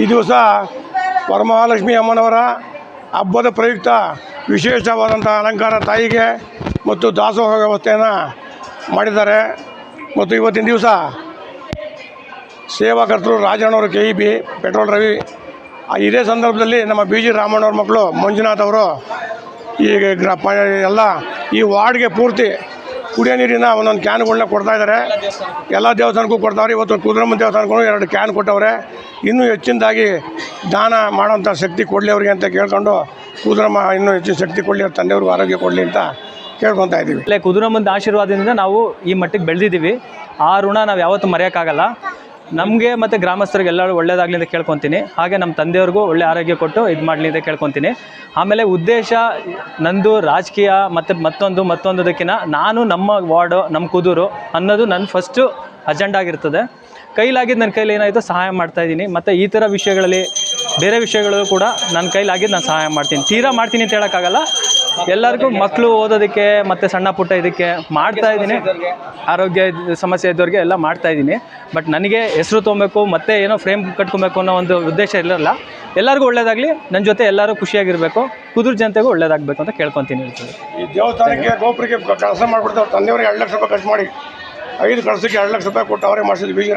ಈ ದಿವಸ ವರಮಹಾಲಕ್ಷ್ಮಿ ಅಮ್ಮನವರ ಹಬ್ಬದ ಪ್ರಯುಕ್ತ ವಿಶೇಷವಾದಂಥ ಅಲಂಕಾರ ತಾಯಿಗೆ ಮತ್ತು ದಾಸೋಹ ವ್ಯವಸ್ಥೆಯನ್ನು ಮಾಡಿದ್ದಾರೆ. ಮತ್ತು ಇವತ್ತಿನ ದಿವಸ ಸೇವಾಕರ್ತರು ರಾಜಣ್ಣವರು K E B petrol Ravi ಇದೇ ಸಂದರ್ಭದಲ್ಲಿ ನಮ್ಮ ಬಿ ಜಿ ರಾಮಣ್ಣವ್ರ ಮಕ್ಕಳು ಮಂಜುನಾಥ್ ಅವರು ಈಗ ಎಲ್ಲ ಈ ವಾರ್ಡ್ಗೆ ಪೂರ್ತಿ ಕುಡಿಯೋ ನೀರಿನ ಒಂದೊಂದು ಕ್ಯಾನ್ಗಳನ್ನ ಕೊಡ್ತಾ ಇದ್ದಾರೆ ಎಲ್ಲ ದೇವಸ್ಥಾನಕ್ಕೂ ಕೊಡ್ತಾವ್ರೆ. ಇವತ್ತು ಕುದುರಮ್ಮ ದೇವಸ್ಥಾನಕ್ಕೂ ಎರಡು ಕ್ಯಾನ್ ಕೊಟ್ಟವ್ರೆ. ಇನ್ನೂ ಹೆಚ್ಚಿನದಾಗಿ ದಾನ ಮಾಡೋವಂಥ ಶಕ್ತಿ ಕೊಡಲಿ ಅವ್ರಿಗೆ ಅಂತ ಕೇಳ್ಕೊಂಡು ಕುದುರಮ್ಮ ಇನ್ನೂ ಹೆಚ್ಚಿನ ಶಕ್ತಿ ಕೊಡಲಿ ಅವ್ರ ತಂದೆಯವ್ರಿಗೂ ಆರೋಗ್ಯ ಕೊಡಲಿ ಅಂತ ಕೇಳ್ಕೊತಾ ಇದ್ದೀವಿ ಕುದುರಮ್ಮನ ಆಶೀರ್ವಾದದಿಂದ ನಾವು ಈ ಮಟ್ಟಿಗೆ ಬೆಳೆದಿದ್ದೀವಿ. ಆ ಋಣ ನಾವು ಯಾವತ್ತೂ ಮರೆಯೋಕ್ಕಾಗಲ್ಲ. ನಮಗೆ ಮತ್ತು ಗ್ರಾಮಸ್ಥರಿಗೆ ಎಲ್ಲರೂ ಒಳ್ಳೇದಾಗಲಿ ಅಂತ ಕೇಳ್ಕೊತೀನಿ. ಹಾಗೆ ನಮ್ಮ ತಂದೆಯವ್ರಿಗೂ ಒಳ್ಳೆ ಆರೋಗ್ಯ ಕೊಟ್ಟು ಇದು ಮಾಡಲಿ ಅಂತ ಕೇಳ್ಕೊತೀನಿ. ಆಮೇಲೆ ಉದ್ದೇಶ, ನಂದು ರಾಜಕೀಯ ಮತ್ತು ಮತ್ತೊಂದು ಮತ್ತೊಂದದಕ್ಕಿಂತ ನಾನು ನಮ್ಮ ವಾರ್ಡು ನಮ್ಮ ಕುದೂರು ಅನ್ನೋದು ನನ್ನ ಫಸ್ಟು ಅಜೆಂಡ ಆಗಿರ್ತದೆ. ಕೈಲಾಗಿದ್ದು ನನ್ನ ಕೈಲಿ ಏನಾಯಿತು ಸಹಾಯ ಮಾಡ್ತಾ ಇದ್ದೀನಿ. ಮತ್ತು ಈ ಥರ ವಿಷಯಗಳಲ್ಲಿ ಬೇರೆ ವಿಷಯಗಳು ಕೂಡ ನನ್ನ ಕೈಲಾಗಿದ್ದು ನಾನು ಸಹಾಯ ಮಾಡ್ತೀನಿ. ತೀರಾ ಮಾಡ್ತೀನಿ ಅಂತ ಹೇಳೋಕ್ಕಾಗಲ್ಲ. ಎಲ್ಲರಿಗೂ ಮಕ್ಕಳು ಓದೋದಕ್ಕೆ ಮತ್ತು ಸಣ್ಣ ಪುಟ್ಟ ಇದಕ್ಕೆ ಮಾಡ್ತಾ ಇದ್ದೀನಿ. ಆರೋಗ್ಯ ಸಮಸ್ಯೆ ಇದ್ದವ್ರಿಗೆ ಎಲ್ಲ ಮಾಡ್ತಾ ಇದ್ದೀನಿ. ಬಟ್ ನನಗೆ ಹೆಸರು ತೊಗೊಬೇಕು, ಮತ್ತೆ ಏನೋ ಫ್ರೇಮ್ ಕಟ್ಕೊಬೇಕು ಅನ್ನೋ ಒಂದು ಉದ್ದೇಶ ಇರಲಿಲ್ಲ ಎಲ್ಲರಿಗೂ ಒಳ್ಳೇದಾಗಲಿ. ನನ್ನ ಜೊತೆ ಎಲ್ಲರೂ ಖುಷಿಯಾಗಿರಬೇಕು. ಕುದುರು ಜನತೆಗೂ ಒಳ್ಳೇದಾಗಬೇಕು ಅಂತ ಕೇಳ್ಕೊತೀನಿ ಈ ದೇವಸ್ಥಾನಕ್ಕೆ ಗೋಪುರಕ್ಕೆ ಕೆಲಸ ಮಾಡಿಬಿಡ್ತಾರೆ. ತಂದೆಯವ್ರಿಗೆ ಎರಡು ಲಕ್ಷ ರೂಪಾಯಿ ಖರ್ಚು ಮಾಡಿ, ಐದು ಕಳಸಕ್ಕೆ ಎರಡು ಲಕ್ಷ ರೂಪಾಯಿ ಕೊಟ್ಟು ಅವರೇ ಮಾಡಿಸಿದ್ವಿ ಜಿ